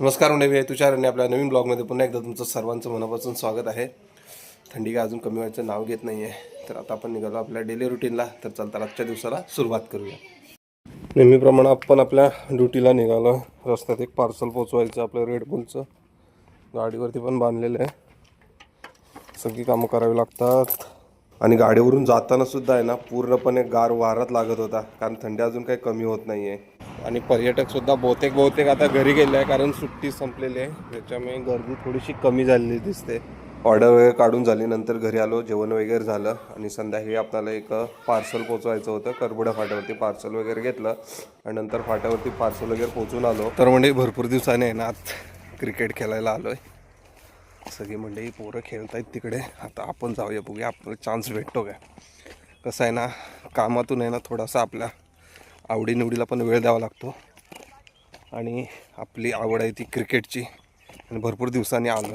नमस्कार मी तुषार आणि आपल्या नवीन ब्लॉगमध्ये पुन्हा एकदा तुमचं सर्वांचं मनापासून स्वागत आहे. थंडी काय अजून कमी व्हायचं नाव घेत नाही आहे तर आता आपण निघालो आपल्या डेली रुटीनला तर चालता आजच्या दिवसाला सुरुवात करूया. नेहमीप्रमाणे आपण आपल्या ड्युटीला निघालो. रस्त्यात एक पार्सल पोचवायचं आपलं रेड बुलचं गाडीवरती पण बांधलेलं आहे. सगळी कामं करावी लागतात. आणि गाडीवरून जाताना सुद्धा आहे ना पूर्णपणे गार वारात लागत होता. कारण थंडी अजून काही कमी होत नाही आहे आणि पर्यटकसुद्धा बहुतेक बहुतेक आता घरी गेले आहे कारण सुट्टी संपलेली आहे. त्याच्यामुळे गर्दी थोडीशी कमी झालेली दिसते. ऑर्डर वगैरे काढून झाली नंतर घरी आलो जेवण वगैरे झालं आणि संध्याकाळी आपल्याला एक पार्सल पोचवायचं होतं. करबुड्या फाट्यावरती पार्सल वगैरे घेतलं आणि नंतर फाट्यावरती पार्सल वगैरे पोचून आलो. तर म्हणजे भरपूर दिवसाने आहे ना आत क्रिकेट खेळायला आलो आहे सगळी मंडळी पोरं खेळत आहेत तिकडे. आता आपण जाऊया बघूया. आपल्याला चान्स भेटतो काय कसं आहे ना कामातून आहे ना थोडासा आपल्या आवडीनिवडीला पण वेळ द्यावा लागतो. आणि आपली आवड आहे ती क्रिकेटची. आणि भरपूर दिवसांनी आलो.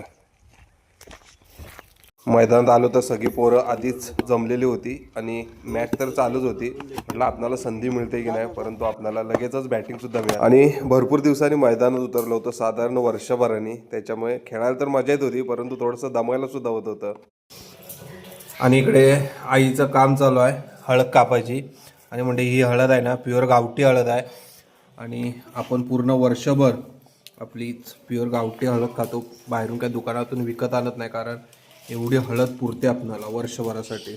मैदानात आलो तर सगळी पोरं आधीच जमलेली होती. आणि मॅच तर चालूच होती. म्हटलं आपल्याला संधी मिळते की नाही? परंतु आपल्याला लगेचच बॅटिंगसुद्धा मिळाली. आणि भरपूर दिवसांनी मैदानात उतरलो होतं. साधारण वर्षभराने. त्याच्यामुळे खेळायला तर मजा येत होती. परंतु थोडंसं दमायला सुद्धा होत होतं. आणि इकडे आईचं काम चालू आहे. हळद कापायची. आणि म्हणजे ही हळद आहे ना प्युअर गावठी हळद आहे. आणि आपण पूर्ण वर्षभर आपली प्युअर गावठी हळद खातो. बाहेरून काही दुकानातून विकत आणत नाही कारण एवढी हळद पुरते आपणाला वर्षभरासाठी.